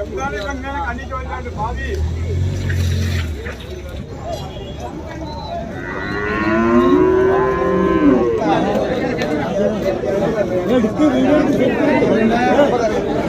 रमजान रमजान खाली चोल भाभी वीडियो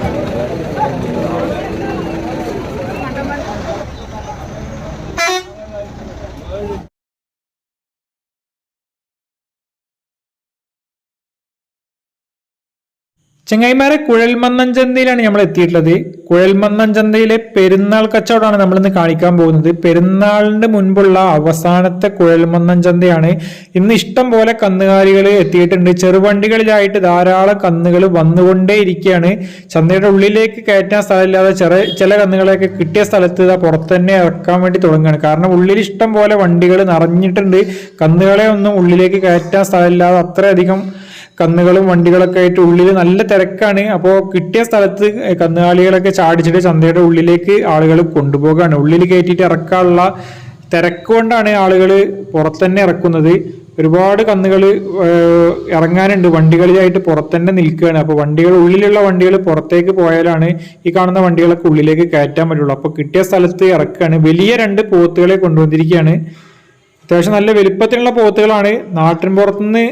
ചെങ്ങായിമാരെ കുഴൽമന്നം ചന്തയിലാണ് നമ്മൾ എത്തിയിട്ടുള്ളത്. കുഴൽമന്നം ചന്തയിലെ പെരുന്നാൾ കച്ചവടമാണ് നമ്മൾ ഇന്ന് കാണിക്കാൻ പോകുന്നത്. പെരുന്നാളിന് മുൻപുള്ള അവസാനത്തെ കുഴൽമന്നം ചന്തയാണ്. ഇന്ന് ഇഷ്ടം പോലെ കന്നുകാലികൾ എത്തിയിട്ടുണ്ട്. ചെറുവണ്ടികളിലായിട്ട് ധാരാളം കന്നുകൾ വന്നുകൊണ്ടേ ഇരിക്കുകയാണ്. ചന്തയുടെ ഉള്ളിലേക്ക് കയറ്റാൻ സ്ഥലമില്ലാതെ ചെറിയ ചില കന്നുകളെയൊക്കെ കിട്ടിയ സ്ഥലത്ത് ഇതാ പുറത്ത് തന്നെ ഇറക്കാൻ വേണ്ടി തുടങ്ങുകയാണ്. കാരണം ഉള്ളിൽ ഇഷ്ടം പോലെ വണ്ടികൾ നിറഞ്ഞിട്ടുണ്ട്. കന്നുകളെ ഒന്നും ഉള്ളിലേക്ക് കയറ്റാൻ സ്ഥലമില്ലാതെ അത്രയധികം കന്നുകളും വണ്ടികളൊക്കെ ആയിട്ട് ഉള്ളിൽ നല്ല തിരക്കാണ്. അപ്പോൾ കിട്ടിയ സ്ഥലത്ത് കന്നുകാലികളൊക്കെ ചാടിച്ചിട്ട് ചന്തയുടെ ഉള്ളിലേക്ക് ആളുകൾ കൊണ്ടുപോകുകയാണ് ഉള്ളിൽ കയറ്റിയിട്ട് ഇറക്കാനുള്ള തിരക്ക് കൊണ്ടാണ് ആളുകൾ പുറത്തന്നെ ഇറക്കുന്നത്. ഒരുപാട് കന്നുകൾ ഇറങ്ങാനുണ്ട്. വണ്ടികളിലായിട്ട് പുറത്തന്നെ നിൽക്കുകയാണ്. അപ്പോൾ വണ്ടികൾ ഉള്ളിലുള്ള വണ്ടികൾ പുറത്തേക്ക് പോയാലാണ് ഈ കാണുന്ന വണ്ടികളൊക്കെ ഉള്ളിലേക്ക് കയറ്റാൻ പറ്റുള്ളൂ. അപ്പോൾ കിട്ടിയ സ്ഥലത്ത് ഇറക്കുകയാണ് വലിയ രണ്ട് പോത്തുകളെ കൊണ്ടുവന്നിരിക്കുകയാണ്. അത്യാവശ്യം നല്ല വലിപ്പത്തിലുള്ള പോത്തുകളാണ്. നാട്ടിൻ പുറത്തുനിന്ന്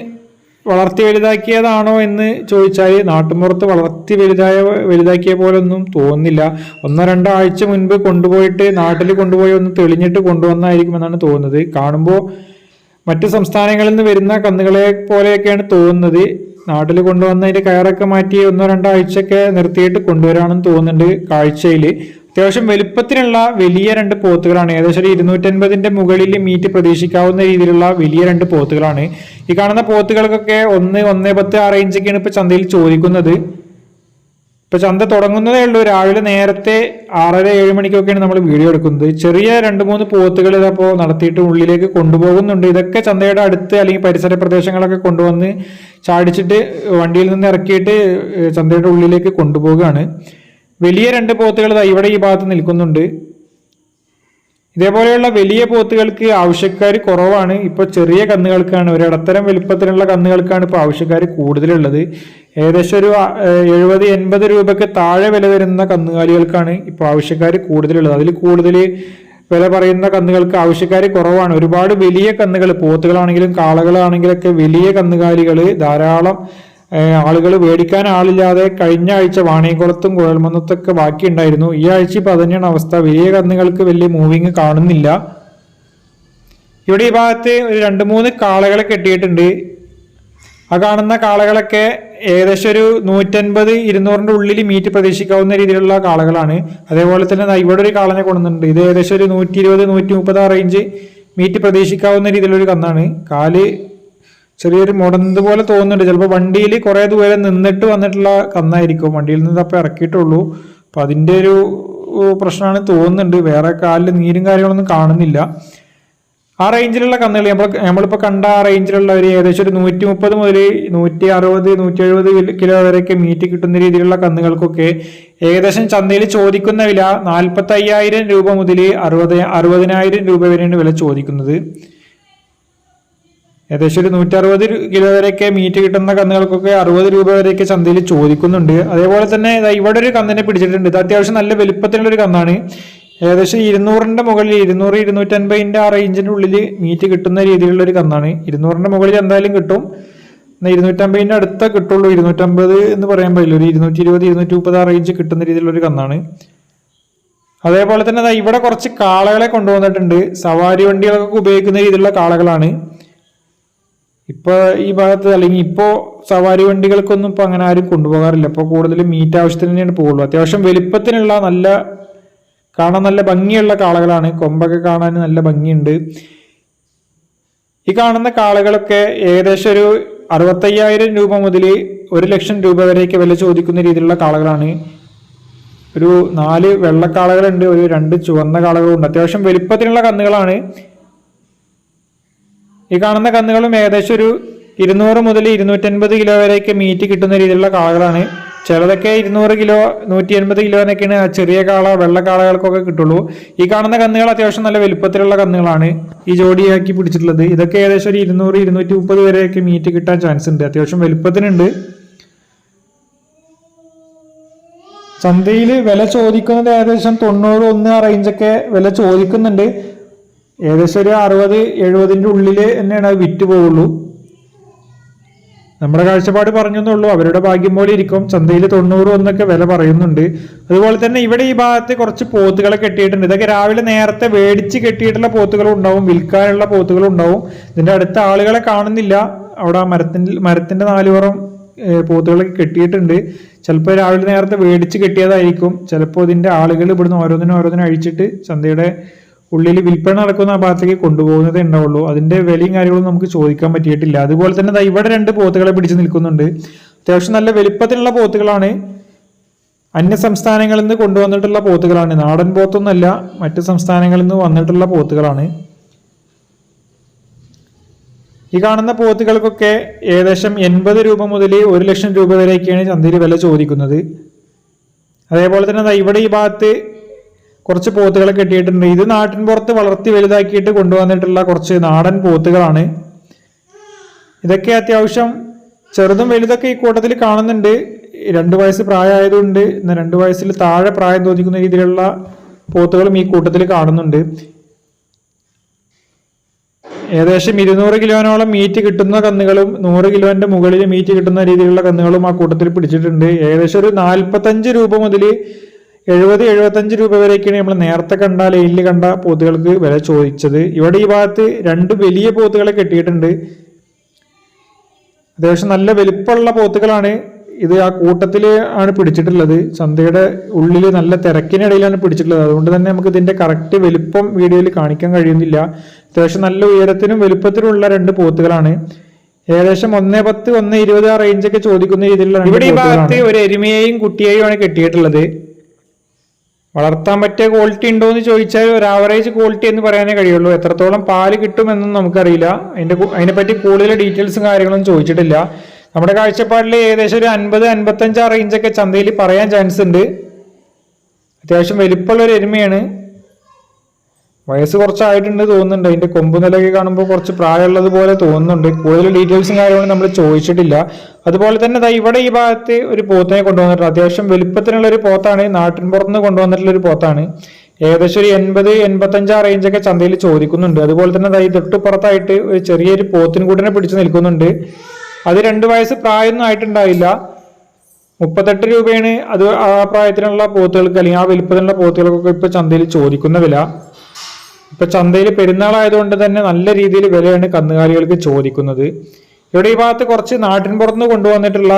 വളർത്തി വലുതാക്കിയതാണോ എന്ന് ചോദിച്ചാൽ നാട്ടുമ്പുറത്ത് വളർത്തി വലുതായ വലുതാക്കിയ പോലൊന്നും തോന്നുന്നില്ല. ഒന്നോ രണ്ടോ ആഴ്ച മുൻപ് കൊണ്ടുപോയിട്ട് നാട്ടിൽ കൊണ്ടുപോയി ഒന്ന് തെളിഞ്ഞിട്ട് കൊണ്ടുവന്നായിരിക്കും എന്നാണ് തോന്നുന്നത്. കാണുമ്പോൾ മറ്റ് സംസ്ഥാനങ്ങളിൽ നിന്ന് വരുന്ന കന്നുകളെ പോലെയൊക്കെയാണ് തോന്നുന്നത്. നാട്ടിൽ കൊണ്ടുവന്നതിന്റെ കയറൊക്കെ മാറ്റി ഒന്നോ രണ്ടോ ആഴ്ചയൊക്കെ നിർത്തിയിട്ട് കൊണ്ടുവരാണെന്ന് തോന്നുന്നുണ്ട് കാഴ്ചയിൽ അത്യാവശ്യം വലുപ്പത്തിലുള്ള വലിയ രണ്ട് പോത്തുകളാണ്. ഏകദേശം ഒരു ഇരുന്നൂറ്റൻപതിന്റെ മുകളിൽ മീറ്റ് പ്രതീക്ഷിക്കാവുന്ന രീതിയിലുള്ള വലിയ രണ്ട് പോത്തുകളാണ്. ഈ കാണുന്ന പോത്തുകൾക്കൊക്കെ ഒന്ന് ഒന്ന് പത്ത് ആ റേഞ്ചൊക്കെയാണ് ഇപ്പൊ ചന്തയിൽ ചോദിക്കുന്നത്. ഇപ്പൊ ചന്ത തുടങ്ങുന്നതേ ഉള്ളൂ. രാവിലെ നേരത്തെ ആറര ഏഴ് മണിക്കൊക്കെയാണ് നമ്മൾ വീഡിയോ എടുക്കുന്നത്. ചെറിയ രണ്ട് മൂന്ന് പോത്തുകൾ ഇതപ്പോൾ നടത്തിയിട്ട് ഉള്ളിലേക്ക് കൊണ്ടുപോകുന്നുണ്ട്. ഇതൊക്കെ ചന്തയുടെ അടുത്ത് അല്ലെങ്കിൽ പരിസര പ്രദേശങ്ങളൊക്കെ കൊണ്ടുവന്ന് ചാടിച്ചിട്ട് വണ്ടിയിൽ നിന്ന് ഇറക്കിയിട്ട് ചന്തയുടെ ഉള്ളിലേക്ക് കൊണ്ടുപോവുകയാണ് വലിയ രണ്ട് പോത്തുകൾ ഇവിടെ ഈ ഭാഗത്ത് നിൽക്കുന്നുണ്ട്. ഇതേപോലെയുള്ള വലിയ പോത്തുകൾക്ക് ആവശ്യക്കാർ കുറവാണ്. ഇപ്പോൾ ചെറിയ കന്നുകൾക്കാണ് ഒരു ഇടത്തരം വലുപ്പത്തിലുള്ള കന്നുകൾക്കാണ് ഇപ്പോൾ ആവശ്യക്കാർ കൂടുതലുള്ളത്. ഏകദേശം ഒരു എഴുപത് എൺപത് രൂപയ്ക്ക് താഴെ വില വരുന്ന കന്നുകാലികൾക്കാണ് ഇപ്പോൾ ആവശ്യക്കാർ കൂടുതലുള്ളത്. അതിൽ കൂടുതൽ വില പറയുന്ന കന്നുകൾക്ക് ആവശ്യക്കാർ കുറവാണ്. ഒരുപാട് വലിയ കന്നുകൾ പോത്തുകളാണെങ്കിലും കാളകളാണെങ്കിലൊക്കെ വലിയ കന്നുകാലികൾ ധാരാളം ആളുകൾ മേടിക്കാൻ ആളില്ലാതെ കഴിഞ്ഞ ആഴ്ച വാണിയംകുളത്തും കുഴൽമന്നത്തൊക്കെ ബാക്കിയുണ്ടായിരുന്നു. ഈ ആഴ്ച ഇപ്പൊ അതന്നെയാണ് അവസ്ഥ. വലിയ കന്നുകൾക്ക് വലിയ മൂവിങ് കാണുന്നില്ല. ഇവിടെ ഈ ഭാഗത്ത് ഒരു രണ്ട് മൂന്ന് കാളകളെ കെട്ടിയിട്ടുണ്ട്. ആ കാണുന്ന കാളകളൊക്കെ ഏകദേശം ഒരു നൂറ്റൻപത് ഇരുന്നൂറിന്റെ ഉള്ളിൽ മീറ്റ് പ്രതീക്ഷിക്കാവുന്ന രീതിയിലുള്ള കാളകളാണ്. അതേപോലെ തന്നെ ഇവിടെ ഒരു കാളനെ കൊണ്ടുവന്നിട്ടുണ്ട്. ഇത് ഏകദേശം ഒരു നൂറ്റി ഇരുപത് നൂറ്റി മുപ്പത് റേഞ്ച് മീറ്റ് പ്രതീക്ഷിക്കാവുന്ന രീതിയിലുള്ള ഒരു കന്നാണ്. കാൽ ചെറിയൊരു മുടന്ത് പോലെ തോന്നുന്നുണ്ട്. ചിലപ്പോൾ വണ്ടിയിൽ കുറേ ദൂരം നിന്നിട്ട് വന്നിട്ടുള്ള കന്നായിരിക്കും. വണ്ടിയിൽ നിന്ന് അപ്പോൾ ഇറക്കിയിട്ടുള്ളൂ. അപ്പം അതിന്റെ ഒരു പ്രശ്നമാണ് തോന്നുന്നുണ്ട്. വേറെ കാലിൽ നീരും കാര്യങ്ങളൊന്നും കാണുന്നില്ല. ആ റേഞ്ചിലുള്ള കന്നുകൾ നമ്മൾ നമ്മളിപ്പോൾ കണ്ട ആ റേഞ്ചിലുള്ള ഒരു ഏകദേശം ഒരു നൂറ്റി മുപ്പത് മുതൽ നൂറ്റി അറുപത് നൂറ്റി എഴുപത് കിലോ വരെയൊക്കെ മീറ്റ് കിട്ടുന്ന രീതിയിലുള്ള കന്നുകൾക്കൊക്കെ ഏകദേശം ചന്തയിൽ ചോദിക്കുന്ന വില നാൽപ്പത്തി രൂപ മുതൽ അറുപത് അറുപതിനായിരം രൂപ വരെയാണ് വില ചോദിക്കുന്നത്. ഏകദേശം ഒരു നൂറ്ററുപത് കിലോ വരെയൊക്കെ മീറ്റ് കിട്ടുന്ന കന്നുകൾക്കൊക്കെ അറുപത് രൂപ വരെയൊക്കെ ചന്തയിൽ ചോദിക്കുന്നുണ്ട്. അതേപോലെ തന്നെ ഇവിടെ ഒരു കന്നിനെ പിടിച്ചിട്ടുണ്ട്. ഇത് അത്യാവശ്യം നല്ല വലിപ്പത്തിലുള്ള ഒരു കന്നാണ്. ഏകദേശം ഇരുന്നൂറിന്റെ മുകളിൽ ഇരുന്നൂറ് ഇരുന്നൂറ്റൻപതിന്റെ ആ റേഞ്ചിന്റെ ഉള്ളിൽ മീറ്റ് കിട്ടുന്ന രീതിയിലുള്ള ഒരു കന്നാണ്. ഇരുന്നൂറിന്റെ മുകളിൽ എന്തായാലും കിട്ടും. എന്നാൽ ഇരുന്നൂറ്റമ്പതിന്റെ അടുത്ത കിട്ടുള്ളൂ. ഇരുന്നൂറ്റമ്പത് എന്ന് പറയാൻ പറ്റില്ല ഒരു ഇരുന്നൂറ്റി ഇരുപത് ഇരുന്നൂറ്റി മുപ്പത് ആ റേഞ്ച് കിട്ടുന്ന രീതിയിലുള്ളൊരു കന്നാണ്. അതേപോലെ തന്നെ ഇവിടെ കുറച്ച് കാളകളെ കൊണ്ടുവന്നിട്ടുണ്ട്. സവാരി വണ്ടികളൊക്കെ ഉപയോഗിക്കുന്ന രീതിയിലുള്ള കാളകളാണ്. ഇപ്പൊ ഈ ഭാഗത്ത് അല്ലെങ്കിൽ ഇപ്പോ സവാരി വണ്ടികൾക്കൊന്നും ഇപ്പൊ അങ്ങനെ ആരും കൊണ്ടുപോകാറില്ല. ഇപ്പൊ കൂടുതലും മീറ്റ് ആവശ്യത്തിന് തന്നെയാണ് പോകുള്ളൂ. അത്യാവശ്യം വലിപ്പത്തിനുള്ള നല്ല കാണാൻ നല്ല ഭംഗിയുള്ള കാളകളാണ്. കൊമ്പൊക്കെ കാണാൻ നല്ല ഭംഗിയുണ്ട്. ഈ കാണുന്ന കാളകളൊക്കെ ഏകദേശം ഒരു അറുപത്തയ്യായിരം രൂപ മുതൽ ഒരു ലക്ഷം രൂപ വരെയൊക്കെ വില ചോദിക്കുന്ന രീതിയിലുള്ള കാളകളാണ്. ഒരു നാല് വെള്ളക്കാളകളുണ്ട് ഒരു രണ്ട് ചുവന്ന കാളകളുണ്ട്. അത്യാവശ്യം വലിപ്പത്തിലുള്ള കന്നുകളാണ്. ഈ കാണുന്ന കന്നുകളും ഏകദേശം ഒരു ഇരുന്നൂറ് മുതൽ ഇരുന്നൂറ്റൻപത് കിലോ വരെയൊക്കെ മീറ്റ് കിട്ടുന്ന രീതിയിലുള്ള കാളകളാണ്. ചിലതൊക്കെ ഇരുന്നൂറ് കിലോ നൂറ്റി എൺപത് കിലോ എന്നൊക്കെയാണ് ചെറിയ കാള വെള്ള കാളകൾക്കൊക്കെ കിട്ടുള്ളൂ. ഈ കാണുന്ന കന്നുകൾ അത്യാവശ്യം നല്ല വലുപ്പത്തിലുള്ള കന്നുകളാണ് ഈ ജോഡിയാക്കി പിടിച്ചിട്ടുള്ളത്. ഇതൊക്കെ ഏകദേശം ഒരു ഇരുന്നൂറ് ഇരുന്നൂറ്റി മുപ്പത് വരെയൊക്കെ മീറ്റ് കിട്ടാൻ ചാൻസ് ഉണ്ട്. അത്യാവശ്യം വലുപ്പത്തിനുണ്ട്. ചന്തയിൽ വില ചോദിക്കുന്നത് ഏകദേശം തൊണ്ണൂറ് ഒന്ന് ആ റേഞ്ചൊക്കെ വില ചോദിക്കുന്നുണ്ട്. ഏകദേശം ഒരു അറുപത് എഴുപതിന്റെ ഉള്ളിൽ തന്നെയാണ് അത് വിറ്റ് പോവുള്ളൂ. നമ്മുടെ കാഴ്ചപ്പാട് പറഞ്ഞെന്നുള്ളൂ. അവരുടെ ഭാഗ്യം പോലെ ഇരിക്കും. ചന്തയിൽ തൊണ്ണൂറ് ഒന്നൊക്കെ വില പറയുന്നുണ്ട്. അതുപോലെ തന്നെ ഇവിടെ ഈ ഭാഗത്ത് കുറച്ച് പോത്തുകളെ കെട്ടിയിട്ടുണ്ട്. ഇതൊക്കെ രാവിലെ നേരത്തെ മേടിച്ച് കെട്ടിയിട്ടുള്ള പോത്തുകളും ഉണ്ടാവും. വിൽക്കാനുള്ള പോത്തുകളും ഉണ്ടാവും. ഇതിന്റെ അടുത്ത ആളുകളെ കാണുന്നില്ല. അവിടെ മരത്തിന്റെ മരത്തിന്റെ നാലുപുറം പോത്തുകളൊക്കെ കെട്ടിയിട്ടുണ്ട്. ചിലപ്പോൾ രാവിലെ നേരത്തെ മേടിച്ച് കെട്ടിയതായിരിക്കും. ചിലപ്പോൾ ഇതിന്റെ ആളുകൾ ഇവിടുന്ന് ഓരോന്നിനും ഓരോന്നിനും അഴിച്ചിട്ട് ചന്തയുടെ ഉള്ളിൽ വിൽപ്പന നടക്കുന്ന ആ ഭാഗത്തേക്ക് കൊണ്ടുപോകുന്നതേ ഉണ്ടാവുള്ളൂ അതിന്റെ വിലയും കാര്യങ്ങളും നമുക്ക് ചോദിക്കാൻ പറ്റിയിട്ടില്ല. അതുപോലെ തന്നെ ഇവിടെ രണ്ട് പോത്തുകളെ പിടിച്ച് നിൽക്കുന്നുണ്ട്. അത്യാവശ്യം നല്ല വലിപ്പത്തിലുള്ള പോത്തുകളാണ്. അന്യ സംസ്ഥാനങ്ങളിൽ നിന്ന് കൊണ്ടുവന്നിട്ടുള്ള പോത്തുകളാണ്. നാടൻ പോത്തൊന്നുമല്ല മറ്റ് സംസ്ഥാനങ്ങളിൽ നിന്ന് വന്നിട്ടുള്ള പോത്തുകളാണ്. ഈ കാണുന്ന പോത്തുകൾക്കൊക്കെ ഏകദേശം എൺപത് രൂപ മുതൽ ഒരു ലക്ഷം രൂപ വരെയൊക്കെയാണ് ചന്തയിൽ വില ചോദിക്കുന്നത്. അതേപോലെ തന്നെ ഇവിടെ ഈ ഭാഗത്ത് കുറച്ച് പോത്തുകളെ കെട്ടിയിട്ടുണ്ട്. ഇത് നാട്ടിൻ പുറത്ത് വളർത്തി വലുതാക്കിയിട്ട് കൊണ്ടുവന്നിട്ടുള്ള കുറച്ച് നാടൻ പോത്തുകളാണ്. ഇതൊക്കെ അത്യാവശ്യം ചെറുതും വലുതൊക്കെ ഈ കൂട്ടത്തിൽ കാണുന്നുണ്ട്. രണ്ട് വയസ്സ് പ്രായമായതുകൊണ്ട് രണ്ട് വയസ്സിൽ താഴെ പ്രായം തോന്നിക്കുന്ന രീതിയിലുള്ള പോത്തുകളും ഈ കൂട്ടത്തിൽ കാണുന്നുണ്ട്. ഏകദേശം ഇരുന്നൂറ് കിലോനോളം മീറ്റ് കിട്ടുന്ന കന്നുകളും നൂറ് കിലോന്റെ മുകളിൽ മീറ്റ് കിട്ടുന്ന രീതിയിലുള്ള കന്നുകളും ആ കൂട്ടത്തിൽ പിടിച്ചിട്ടുണ്ട്. ഏകദേശം ഒരു നാൽപ്പത്തഞ്ച് രൂപ മുതൽ എഴുപത് എഴുപത്തഞ്ച് രൂപ വരെയൊക്കെയാണ് നമ്മൾ നേരത്തെ കണ്ട ലൈനിൽ കണ്ട പോത്തുകൾക്ക് വില ചോദിച്ചത്. ഇവിടെ ഈ ഭാഗത്ത് രണ്ട് വലിയ പോത്തുകളെ കെട്ടിയിട്ടുണ്ട്. അത്യാവശ്യം നല്ല വലിപ്പമുള്ള പോത്തുകളാണ് ഇത് ആ കൂട്ടത്തിൽ ആണ് പിടിച്ചിട്ടുള്ളത്. ചന്തയുടെ ഉള്ളിൽ നല്ല തിരക്കിനിടയിലാണ് പിടിച്ചിട്ടുള്ളത്. അതുകൊണ്ട് തന്നെ നമുക്ക് ഇതിന്റെ കറക്റ്റ് വലിപ്പം വീഡിയോയിൽ കാണിക്കാൻ കഴിയുന്നില്ല. അത്യാവശ്യം നല്ല ഉയരത്തിനും വലിപ്പത്തിനുമുള്ള രണ്ട് പോത്തുകളാണ്. ഏകദേശം ഒന്നേ പത്ത് ഒന്ന് ഇരുപത് ആ റേഞ്ചൊക്കെ ചോദിക്കുന്ന രീതിയിലുള്ള ഇവിടെ ഈ ഭാഗത്ത് ഒരു എരുമയെയും കുട്ടിയെയും ആണ് കെട്ടിയിട്ടുള്ളത്. വളർത്താൻ പറ്റിയ ക്വാളിറ്റി ഉണ്ടോ എന്ന് ചോദിച്ചാൽ ഒരു ആവറേജ് ക്വാളിറ്റി എന്ന് പറയാനേ കഴിയുള്ളൂ. എത്രത്തോളം പാൽ കിട്ടുമെന്നും നമുക്കറിയില്ല. അതിന്റെ അതിനെപ്പറ്റി കൂടുതൽ ഡീറ്റെയിൽസും കാര്യങ്ങളും ചോദിച്ചിട്ടില്ല. നമ്മുടെ കാഴ്ചപ്പാടിൽ ഏകദേശം ഒരു അൻപത് അൻപത്തഞ്ച് ആ റേഞ്ചൊക്കെ ചന്തയിൽ പറയാൻ ചാൻസ് ഉണ്ട്. അത്യാവശ്യം വലിപ്പമുള്ള ഒരു എരുമയാണ്. വയസ്സ് കുറച്ചായിട്ടുണ്ട് തോന്നുന്നുണ്ട്. അതിന്റെ കൊമ്പ് നിലയൊക്കെ കാണുമ്പോൾ കുറച്ച് പ്രായമുള്ളത് പോലെ തോന്നുന്നുണ്ട്. കൂടുതൽ ഡീറ്റെയിൽസും കാര്യങ്ങളും നമ്മൾ ചോദിച്ചിട്ടില്ല. അതുപോലെ തന്നെ ദാ ഇവിടെ ഈ ഭാഗത്ത് ഒരു പോത്തിനെ കൊണ്ടുവന്നിട്ടുണ്ട്. അത്യാവശ്യം വലിപ്പത്തിനുള്ള ഒരു പോത്താണ്. നാട്ടിൻ പുറത്തുനിന്ന് കൊണ്ടുവന്നിട്ടുള്ള ഒരു പോത്താണ്. ഏകദേശം ഒരു എൺപത് എൺപത്തഞ്ച് ആ റേഞ്ചൊക്കെ ചന്തയിൽ ചോദിക്കുന്നുണ്ട്. അതുപോലെ തന്നെ ഈ തൊട്ടുപുറത്തായിട്ട് ഒരു ചെറിയൊരു പോത്തിന് കൂട്ടിനെ പിടിച്ചു നിൽക്കുന്നുണ്ട്. അത് രണ്ട് വയസ്സ് പ്രായമൊന്നും ആയിട്ടുണ്ടാവില്ല. മുപ്പത്തെട്ട് രൂപയാണ് അത് ആ പ്രായത്തിനുള്ള പോത്തുകൾക്ക് അല്ലെങ്കിൽ ആ വലിപ്പത്തിലുള്ള പോത്തുകൾക്കൊക്കെ ഇപ്പൊ ചന്തയിൽ ചോദിക്കുന്ന വില. ഇപ്പൊ ചന്തയിൽ പെരുന്നാളായതുകൊണ്ട് തന്നെ നല്ല രീതിയിൽ വിലയാണ് കന്നുകാലികൾക്ക് ചോദിക്കുന്നത്. ഇവിടെ ഈ ഭാഗത്ത് കുറച്ച് നാട്ടിൻ പുറത്തുനിന്ന് കൊണ്ടുവന്നിട്ടുള്ള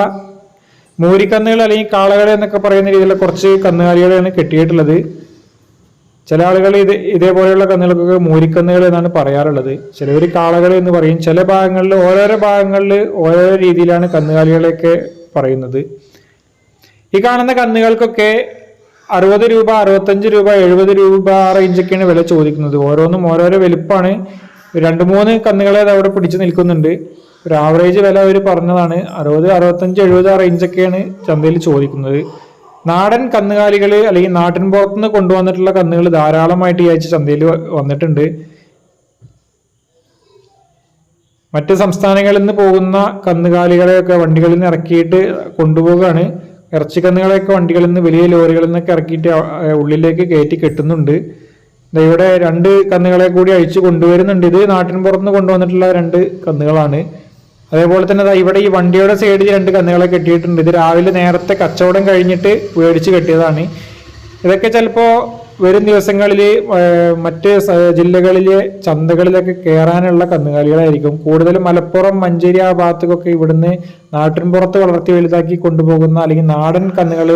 മൂരിക്കന്നുകൾ അല്ലെങ്കിൽ കാളകൾ എന്നൊക്കെ പറയുന്ന രീതിയിലുള്ള കുറച്ച് കന്നുകാലികളെയാണ് കെട്ടിയിട്ടുള്ളത്. ചില ആളുകൾ ഇത് ഇതേപോലെയുള്ള കന്നുകൾക്കൊക്കെ മൂരിക്കന്നുകൾ എന്നാണ് പറയാറുള്ളത്. ചിലവർ കാളകൾ എന്ന് പറയും. ചില ഭാഗങ്ങളിൽ ഓരോരോ ഭാഗങ്ങളിൽ ഓരോരോ രീതിയിലാണ് കന്നുകാലികളെയൊക്കെ പറയുന്നത്. ഈ കാണുന്ന കന്നുകൾക്കൊക്കെ അറുപത് രൂപ അറുപത്തഞ്ച് രൂപ എഴുപത് രൂപ ആ റേഞ്ചൊക്കെയാണ് വില ചോദിക്കുന്നത്. ഓരോന്നും ഓരോരോ വലുപ്പമാണ് രണ്ട് മൂന്ന് കന്നുകളെ അവിടെ പിടിച്ചു നിൽക്കുന്നുണ്ട്. ഒരു ആവറേജ് വില അവർ പറഞ്ഞതാണ്. അറുപത് അറുപത്തഞ്ച് എഴുപത് ആ റേഞ്ചൊക്കെയാണ് ചന്തയിൽ ചോദിക്കുന്നത്. നാടൻ കന്നുകാലികൾ അല്ലെങ്കിൽ നാട്ടിൻ പുറത്തുനിന്ന് കൊണ്ടുവന്നിട്ടുള്ള കന്നുകൾ ധാരാളമായിട്ട് ഈ ആഴ്ച ചന്തയിൽ വന്നിട്ടുണ്ട്. മറ്റ് സംസ്ഥാനങ്ങളിൽ നിന്ന് പോകുന്ന കന്നുകാലികളെയൊക്കെ വണ്ടികളിൽ നിന്ന് ഇറക്കിയിട്ട് കൊണ്ടുപോവുകയാണ്. ഇറച്ചി കന്നുകളെയൊക്കെ വണ്ടികളിൽ നിന്ന് വലിയ ലോറികളിൽ നിന്നൊക്കെ ഇറക്കിയിട്ട് ഉള്ളിലേക്ക് കയറ്റി കെട്ടുന്നുണ്ട്. ഇവിടെ രണ്ട് കന്നുകളെ കൂടി അഴിച്ചു കൊണ്ടുവരുന്നുണ്ട്. ഇത് നാട്ടിൻ പുറത്തുനിന്ന് കൊണ്ടുവന്നിട്ടുള്ള രണ്ട് കന്നുകളാണ്. അതേപോലെ തന്നെ ഇവിടെ ഈ വണ്ടിയുടെ സൈഡിൽ രണ്ട് കന്നുകളെ കെട്ടിയിട്ടുണ്ട്. ഇത് രാവിലെ നേരത്തെ കച്ചവടം കഴിഞ്ഞിട്ട് മേടിച്ച് കെട്ടിയതാണ്. ഇതൊക്കെ ചിലപ്പോൾ വരും ദിവസങ്ങളിൽ മറ്റ് ജില്ലകളിലെ ചന്തകളിലൊക്കെ കയറാനുള്ള കന്നുകാലികളായിരിക്കും. കൂടുതലും മലപ്പുറം മഞ്ചേരി ആ ഭാഗത്തേക്കൊക്കെ ഇവിടുന്ന് നാട്ടിൻ പുറത്ത് വളർത്തി വലുതാക്കി കൊണ്ടുപോകുന്ന അല്ലെങ്കിൽ നാടൻ കന്നുകൾ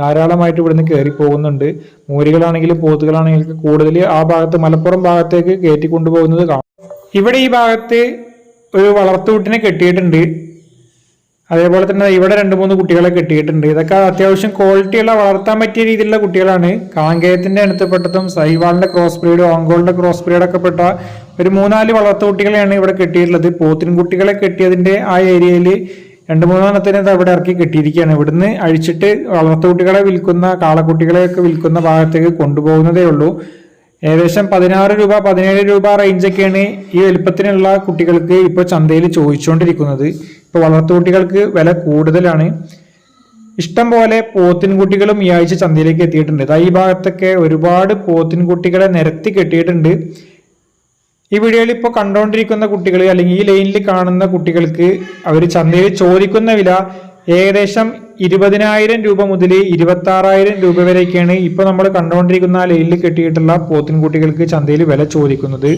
ധാരാളമായിട്ട് ഇവിടുന്ന് കയറി പോകുന്നുണ്ട് മൂരികളാണെങ്കിലും പോത്തുകളാണെങ്കിലും കൂടുതൽ ആ ഭാഗത്ത് മലപ്പുറം ഭാഗത്തേക്ക് കയറ്റി കൊണ്ടുപോകുന്നത് കാണാം. ഇവിടെ ഈ ഭാഗത്ത് ഒരു വളർത്തുകുട്ടിനെ കെട്ടിയിട്ടുണ്ട്. അതേപോലെ തന്നെ ഇവിടെ രണ്ട് മൂന്ന് കുട്ടികളെ കിട്ടിയിട്ടുണ്ട്. ഇതൊക്കെ അത്യാവശ്യം ക്വാളിറ്റിയുള്ള വളർത്താൻ പറ്റിയ രീതിയിലുള്ള കുട്ടികളാണ്. കാങ്കേയത്തിന്റെ അടുത്തപ്പെട്ടതും സൈവാളിന്റെ ക്രോസ് ബ്രീഡ് ഓങ്കോളിന്റെ ക്രോസ് ബ്രീഡ് ഒക്കെ പെട്ട ഒരു മൂന്നാൽ വളർത്തു കുട്ടികളെയാണ് ഇവിടെ കിട്ടിയിട്ടുള്ളത്. പോത്തിൻ കുട്ടികളെ കെട്ടിയതിന്റെ ആ ഏരിയയിൽ രണ്ട് മൂന്നെണ്ണത്തിന് അവിടെ ഇറക്കി കിട്ടിയിരിക്കുകയാണ്. ഇവിടുന്ന് അഴിച്ചിട്ട് വളർത്തു കുട്ടികളെ വിൽക്കുന്ന കാളക്കുട്ടികളെയൊക്കെ വിൽക്കുന്ന ഭാഗത്തേക്ക് കൊണ്ടുപോകുന്നതേ ഉള്ളൂ. ഏകദേശം പതിനാറ് രൂപ പതിനേഴ് രൂപ റേഞ്ചൊക്കെയാണ് ഈ വലുപ്പത്തിനുള്ള കുട്ടികൾക്ക് ഇപ്പോൾ ചന്തയിൽ ചോദിച്ചുകൊണ്ടിരിക്കുന്നത്. ഇപ്പോൾ വളർത്തുകുട്ടികൾക്ക് വില കൂടുതലാണ്. ഇഷ്ടം പോലെ പോത്തിൻകുട്ടികളും ഈ ആഴ്ച ചന്തയിലേക്ക് എത്തിയിട്ടുണ്ട്. ഈ ഭാഗത്തൊക്കെ ഒരുപാട് പോത്തിൻകുട്ടികളെ നിരത്തി കെട്ടിയിട്ടുണ്ട്. ഈ വീഡിയോയിൽ ഇപ്പോൾ കണ്ടുകൊണ്ടിരിക്കുന്ന കുട്ടികൾ അല്ലെങ്കിൽ ഈ ലൈനിൽ കാണുന്ന കുട്ടികൾക്ക് അവർ ചന്തയിൽ ചോദിക്കുന്ന വില ഏകദേശം ഇരുപതിനായിരം രൂപ മുതൽ ഇരുപത്തി ആറായിരം രൂപ വരെയൊക്കെയാണ് ഇപ്പോൾ നമ്മൾ കണ്ടുകൊണ്ടിരിക്കുന്ന ആ ലൈനിൽ കെട്ടിയിട്ടുള്ള പോത്തിൻകുട്ടികൾക്ക് ചന്തയിൽ വില ചോദിക്കുന്നത്.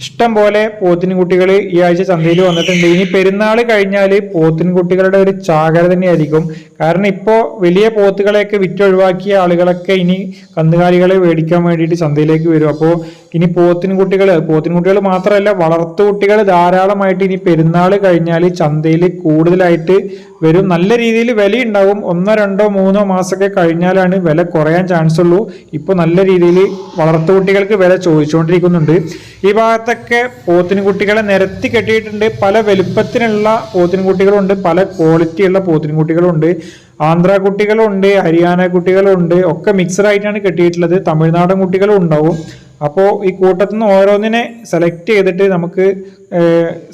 ഇഷ്ടം പോലെ പോത്തിൻകുട്ടികൾ ഈ ആഴ്ച ചന്തയിൽ വന്നിട്ടുണ്ട്. ഇനി പെരുന്നാൾ കഴിഞ്ഞാൽ പോത്തിൻകുട്ടികളുടെ ഒരു ചാകര തന്നെയായിരിക്കും. കാരണം ഇപ്പോൾ വലിയ പോത്തുകളെയൊക്കെ വിറ്റൊഴിവാക്കിയ ആളുകളൊക്കെ ഇനി കന്നുകാലികളെ മേടിക്കാൻ വേണ്ടിയിട്ട് ചന്തയിലേക്ക് വരും. അപ്പോൾ ഇനി പോത്തിൻകുട്ടികൾ പോത്തിൻകുട്ടികൾ മാത്രമല്ല വളർത്തു കുട്ടികൾ ധാരാളമായിട്ട് ഇനി പെരുന്നാൾ കഴിഞ്ഞാൽ ചന്തയിൽ കൂടുതലായിട്ട് വരും. നല്ല രീതിയിൽ വില ഉണ്ടാവും ഒന്നോ രണ്ടോ മൂന്നോ മാസമൊക്കെ കഴിഞ്ഞാലാണ് വില കുറയാൻ ചാൻസ് ഉള്ളൂ ഇപ്പോൾ നല്ല രീതിയിൽ വളർത്തു കുട്ടികൾക്ക് വില ചോദിച്ചുകൊണ്ടിരിക്കുന്നുണ്ട്. ഈ ഭാഗത്തൊക്കെ പോത്തിൻകുട്ടികളെ നിരത്തി കെട്ടിയിട്ടുണ്ട്. പല വലുപ്പത്തിനുള്ള പോത്തിൻകുട്ടികളുണ്ട് പല ക്വാളിറ്റിയുള്ള പോത്തിൻകുട്ടികളുണ്ട് ആന്ധ്ര കുട്ടികളുണ്ട് ഹരിയാന കുട്ടികളുണ്ട്. ഒക്കെ മിക്സഡ് ആയിട്ടാണ് കെട്ടിയിട്ടുള്ളത്. തമിഴ്നാടൻ കുട്ടികളും ഉണ്ടാവും അപ്പോൾ ഈ കൂട്ടത്തിൽ നിന്ന് ഓരോന്നിനെ സെലക്ട് ചെയ്തിട്ട് നമുക്ക്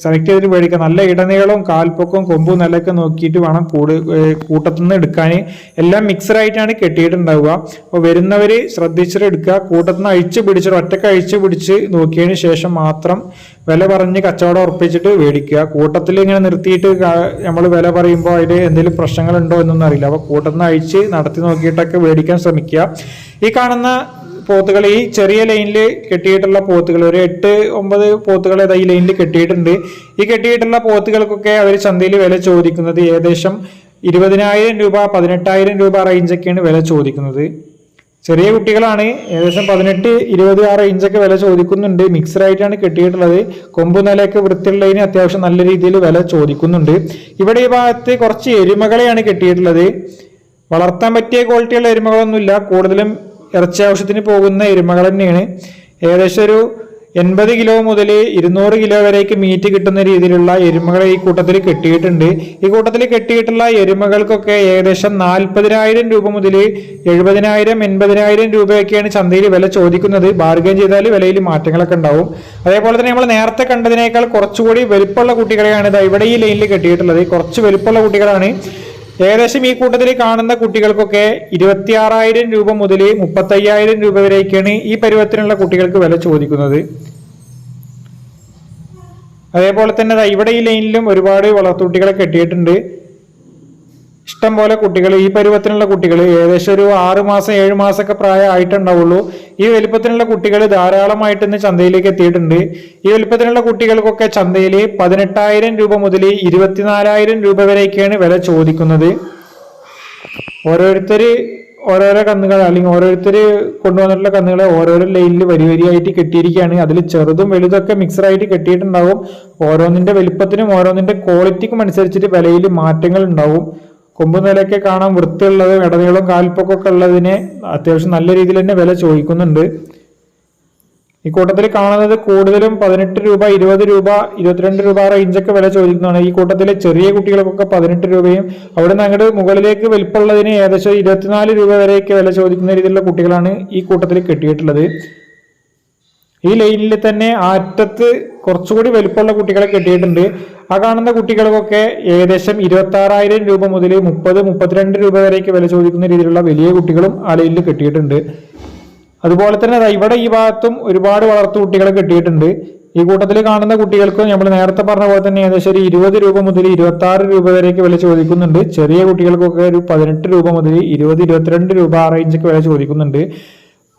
സെലക്ട് ചെയ്തിട്ട് മേടിക്കാം. നല്ല ഇടനീളവും കാൽപ്പൊക്കവും കൊമ്പും നിലയൊക്കെ നോക്കിയിട്ട് വേണം കൂട് കൂട്ടത്തിൽ നിന്ന് എടുക്കാൻ എല്ലാം മിക്സഡ് ആയിട്ടാണ് കെട്ടിയിട്ടുണ്ടാവുക. അപ്പോൾ വരുന്നവർ ശ്രദ്ധിച്ചിട്ട് എടുക്കുക. കൂട്ടത്തിൽ നിന്ന് അഴിച്ചു പിടിച്ചിട്ട് ഒറ്റയ്ക്ക് അഴിച്ചു പിടിച്ച് നോക്കിയതിന് ശേഷം മാത്രം വില പറഞ്ഞ് കച്ചവടം ഉറപ്പിച്ചിട്ട് മേടിക്കുക. കൂട്ടത്തിൽ ഇങ്ങനെ നിർത്തിയിട്ട് നമ്മൾ വില പറയുമ്പോൾ അതിൽ എന്തെങ്കിലും പ്രശ്നങ്ങളുണ്ടോ എന്നൊന്നും അറിയില്ല. അപ്പോൾ കൂട്ടത്തിൽ നിന്ന് അഴിച്ച് നടത്തി നോക്കിയിട്ടൊക്കെ മേടിക്കാൻ ശ്രമിക്കുക. ഈ കാണുന്ന പോത്തുകൾ ഈ ചെറിയ ലൈനിൽ കെട്ടിയിട്ടുള്ള പോത്തുകൾ ഒരു എട്ട് ഒമ്പത് പോത്തുകൾ ഈ ലൈനിൽ കെട്ടിയിട്ടുണ്ട്. ഈ കെട്ടിയിട്ടുള്ള പോത്തുകൾക്കൊക്കെ അവർ ചന്തയിൽ വില ചോദിക്കുന്നത് ഏകദേശം ഇരുപതിനായിരം രൂപ പതിനെട്ടായിരം രൂപ റേഞ്ചൊക്കെയാണ് വില ചോദിക്കുന്നത്. ചെറിയ കുട്ടികളാണ് ഏകദേശം പതിനെട്ട് ഇരുപത് ആ റേഞ്ചൊക്കെ വില ചോദിക്കുന്നുണ്ട്. മിക്സഡ് ആയിട്ടാണ് കെട്ടിയിട്ടുള്ളത്. കൊമ്പ് നിലയൊക്കെ വൃത്തിയുള്ളതിന് അത്യാവശ്യം നല്ല രീതിയിൽ വില ചോദിക്കുന്നുണ്ട്. ഇവിടെ ഈ ഭാഗത്ത് കുറച്ച് എരുമകളെയാണ് കെട്ടിയിട്ടുള്ളത്. വളർത്താൻ പറ്റിയ ക്വാളിറ്റിയുള്ള എരുമകളൊന്നുമില്ല. കൂടുതലും ഇറച്ചി ആവശ്യത്തിന് പോകുന്ന എരുമകൾ തന്നെയാണ്. ഏകദേശം ഒരു എൺപത് കിലോ മുതൽ ഇരുന്നൂറ് കിലോ വരേക്ക് മീറ്റ് കിട്ടുന്ന രീതിയിലുള്ള എരുമകളെ ഈ കൂട്ടത്തിൽ കെട്ടിയിട്ടുണ്ട്. ഈ കൂട്ടത്തിൽ കെട്ടിയിട്ടുള്ള എരുമകൾക്കൊക്കെ ഏകദേശം നാൽപ്പതിനായിരം രൂപ മുതൽ എഴുപതിനായിരം എൺപതിനായിരം രൂപയൊക്കെയാണ് ചന്തയിൽ വില ചോദിക്കുന്നത്. ബാർഗൈൻ ചെയ്താൽ വിലയിൽ മാറ്റങ്ങളൊക്കെ ഉണ്ടാവും. അതേപോലെ തന്നെ നമ്മൾ നേരത്തെ കണ്ടതിനേക്കാൾ കുറച്ചുകൂടി വലുപ്പമുള്ള കുട്ടികളെയാണ് ഇവിടെ ഈ ലൈനിൽ കെട്ടിയിട്ടുള്ളത്. കുറച്ച് വലുപ്പമുള്ള കുട്ടികളാണ്. ഏകദേശം ഈ കൂട്ടത്തിൽ കാണുന്ന കുട്ടികൾക്കൊക്കെ ഇരുപത്തിയാറായിരം രൂപ മുതൽ മുപ്പത്തയ്യായിരം രൂപ വരെയൊക്കെയാണ് ഈ പരുവത്തിനുള്ള കുട്ടികൾക്ക് വില ചോദിക്കുന്നത്. അതേപോലെ തന്നെ ഇവിടെ ഈ ലൈനിലും ഒരുപാട് വളർത്തുകുട്ടികളെ കെട്ടിയിട്ടുണ്ട്. ഇഷ്ടം പോലെ കുട്ടികൾ ഈ പരുവത്തിനുള്ള കുട്ടികൾ ഏകദേശം ഒരു ആറ് മാസം ഏഴ് മാസമൊക്കെ പ്രായം ഈ വലിപ്പത്തിനുള്ള കുട്ടികൾ ധാരാളമായിട്ട് ഇന്ന് ചന്തയിലേക്ക് എത്തിയിട്ടുണ്ട്. ഈ വലിപ്പത്തിനുള്ള കുട്ടികൾക്കൊക്കെ ചന്തയിൽ പതിനെട്ടായിരം രൂപ മുതൽ ഇരുപത്തിനാലായിരം രൂപ വരെയൊക്കെയാണ് വില ചോദിക്കുന്നത്. ഓരോരുത്തർ ഓരോരോ കന്നുകൾ അല്ലെങ്കിൽ ഓരോരുത്തർ കൊണ്ടുവന്നിട്ടുള്ള കന്നുകളെ ഓരോരോ ലൈനിൽ വരി വരിയായിട്ട് കെട്ടിയിരിക്കുകയാണ്. അതിൽ ചെറുതും വലുതൊക്കെ മിക്സറായിട്ട് കെട്ടിയിട്ടുണ്ടാവും. ഓരോന്നിന്റെ വലിപ്പത്തിനും ഓരോന്നിന്റെ ക്വാളിറ്റിക്കും അനുസരിച്ചിട്ട് വിലയിൽ മാറ്റങ്ങൾ ഉണ്ടാവും. കൊമ്പ് നിലയൊക്കെ കാണാൻ വൃത്തിയുള്ളത് ഇടനീളം കാൽപ്പൊക്കൊക്കെ ഉള്ളതിനെ അത്യാവശ്യം നല്ല രീതിയിൽ തന്നെ വില ചോദിക്കുന്നുണ്ട്. ഈ കൂട്ടത്തിൽ കാണുന്നത് കൂടുതലും പതിനെട്ട് രൂപ ഇരുപത് രൂപ ഇരുപത്തിരണ്ട് രൂപ റേഞ്ചൊക്കെ വില ചോദിക്കുന്നതാണ്. ഈ കൂട്ടത്തിലെ ചെറിയ കുട്ടികൾക്കൊക്കെ പതിനെട്ട് രൂപയും അവിടെ നിന്ന് അങ്ങോട്ട് മുകളിലേക്ക് വലിപ്പമുള്ളതിന് ഏകദേശം ഇരുപത്തിനാല് രൂപ വരെയൊക്കെ വില ചോദിക്കുന്ന രീതിയിലുള്ള കുട്ടികളാണ് ഈ കൂട്ടത്തിൽ കെട്ടിയിട്ടുള്ളത്. ഈ ലൈനിൽ തന്നെ ആറ്റത്ത് കുറച്ചുകൂടി വലിപ്പമുള്ള കുട്ടികളെ കെട്ടിയിട്ടുണ്ട്. ആ കാണുന്ന കുട്ടികൾക്കൊക്കെ ഏകദേശം ഇരുപത്തി ആറായിരം രൂപ മുതൽ മുപ്പത് മുപ്പത്തിരണ്ട് രൂപ വരെയൊക്കെ വില ചോദിക്കുന്ന രീതിയിലുള്ള വലിയ കുട്ടികളും ആ കെട്ടിയിട്ടുണ്ട്. അതുപോലെ തന്നെ ഇവിടെ ഈ ഭാഗത്തും ഒരുപാട് വളർത്തു കുട്ടികളെ കിട്ടിയിട്ടുണ്ട്. ഈ കൂട്ടത്തിൽ കാണുന്ന കുട്ടികൾക്ക് നമ്മൾ നേരത്തെ പറഞ്ഞ പോലെ തന്നെ ഏകദേശം ഒരു ഇരുപത് രൂപ മുതൽ ഇരുപത്തി ആറ് രൂപ വരെയൊക്കെ വില ചോദിക്കുന്നുണ്ട്. ചെറിയ കുട്ടികൾക്കൊക്കെ ഒരു പതിനെട്ട് രൂപ മുതൽ ഇരുപത് ഇരുപത്തിരണ്ട് രൂപ ആ റേഞ്ചൊക്കെ വില ചോദിക്കുന്നുണ്ട്.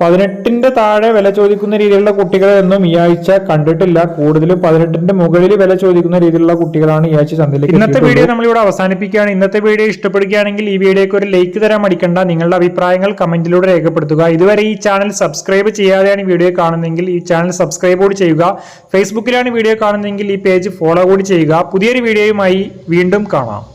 പതിനെട്ടിന്റെ താഴെ വില ചോദിക്കുന്ന രീതിയിലുള്ള കുട്ടികളെയൊന്നും ഈ ആഴ്ച കണ്ടിട്ടില്ല. കൂടുതലും പതിനെട്ടിന്റെ മുകളിൽ വില ചോദിക്കുന്ന രീതിയിലുള്ള കുട്ടികളാണ് ഈ ആഴ്ച ചന്തയിൽ ഇന്നത്തെ വീഡിയോ നമ്മളിവിടെ അവസാനിപ്പിക്കുകയാണ്. ഇന്നത്തെ വീഡിയോ ഇഷ്ടപ്പെടുകയാണെങ്കിൽ ഈ വീഡിയോക്ക് ഒരു ലൈക്ക് തരാൻ മടിക്കണ്ട. നിങ്ങളുടെ അഭിപ്രായങ്ങൾ കമന്റിലൂടെ രേഖപ്പെടുത്തുക. ഇതുവരെ ഈ ചാനൽ സബ്സ്ക്രൈബ് ചെയ്യാതെയാണ് ഈ വീഡിയോ കാണുന്നതെങ്കിൽ ഈ ചാനൽ സബ്സ്ക്രൈബ് കൂടി ചെയ്യുക. ഫേസ്ബുക്കിലാണ് വീഡിയോ കാണുന്നതെങ്കിൽ ഈ പേജ് ഫോളോ കൂടി ചെയ്യുക. പുതിയൊരു വീഡിയോയുമായി വീണ്ടും കാണാം.